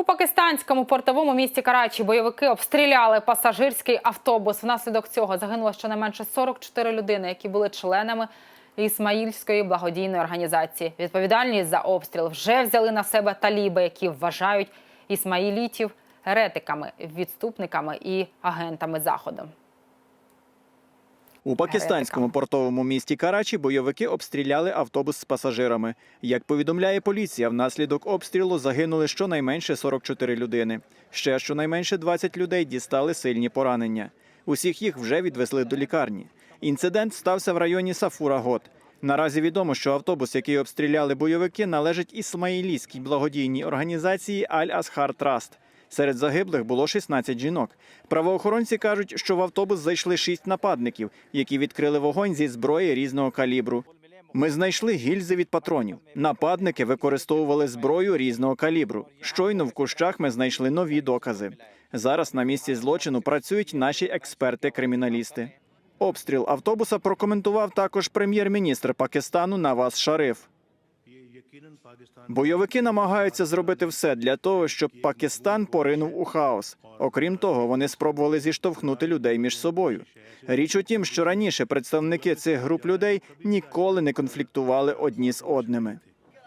У пакистанському портовому місті Карачі бойовики обстріляли пасажирський автобус. Внаслідок цього загинуло щонайменше 44 людини, які були членами Ісмаїльської благодійної організації. Відповідальність за обстріл вже взяли на себе таліби, які вважають ісмаїлітів еретиками, відступниками і агентами заходу. У пакистанському портовому місті Карачі бойовики обстріляли автобус з пасажирами. Як повідомляє поліція, внаслідок обстрілу загинули щонайменше 44 людини. Ще щонайменше 20 людей дістали сильні поранення. Усіх їх вже відвезли до лікарні. Інцидент стався в районі Сафура-Гот. Наразі відомо, що автобус, який обстріляли бойовики, належить ісмаїлійській благодійній організації Аль-Асхар Траст. Серед загиблих було 16 жінок. Правоохоронці кажуть, що в автобус зайшли шість нападників, які відкрили вогонь зі зброї різного калібру. Ми знайшли гільзи від патронів. Нападники використовували зброю різного калібру. Щойно в кущах ми знайшли нові докази. Зараз на місці злочину працюють наші експерти-криміналісти. Обстріл автобуса прокоментував також прем'єр-міністр Пакистану Наваз Шариф. Бойовики намагаються зробити все для того, щоб Пакистан поринув у хаос. Окрім того, вони спробували зіштовхнути людей між собою. Річ у тім, що раніше представники цих груп людей ніколи не конфліктували одні з одними.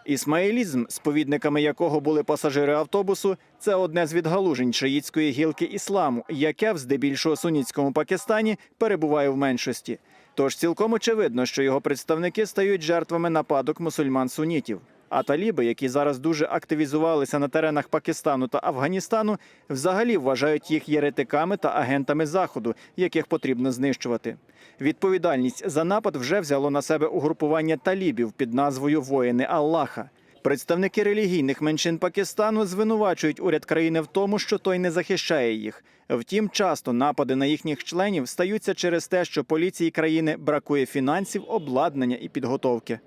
Ісмаїлізм, сповідниками якого були пасажири автобусу, це одне з відгалужень шиїцької гілки ісламу, яке в здебільшого сунітському Пакистані перебуває в меншості. Тож цілком очевидно, що його представники стають жертвами нападок мусульман-сунітів. А таліби, які зараз дуже активізувалися на теренах Пакистану та Афганістану, взагалі вважають їх єретиками та агентами заходу, яких потрібно знищувати. Відповідальність за напад вже взяло на себе угрупування талібів під назвою Воїни Аллаха. Представники релігійних меншин Пакистану звинувачують уряд країни в тому, що той не захищає їх. Втім, часто напади на їхніх членів стаються через те, що поліції країни бракує фінансів, обладнання і підготовки.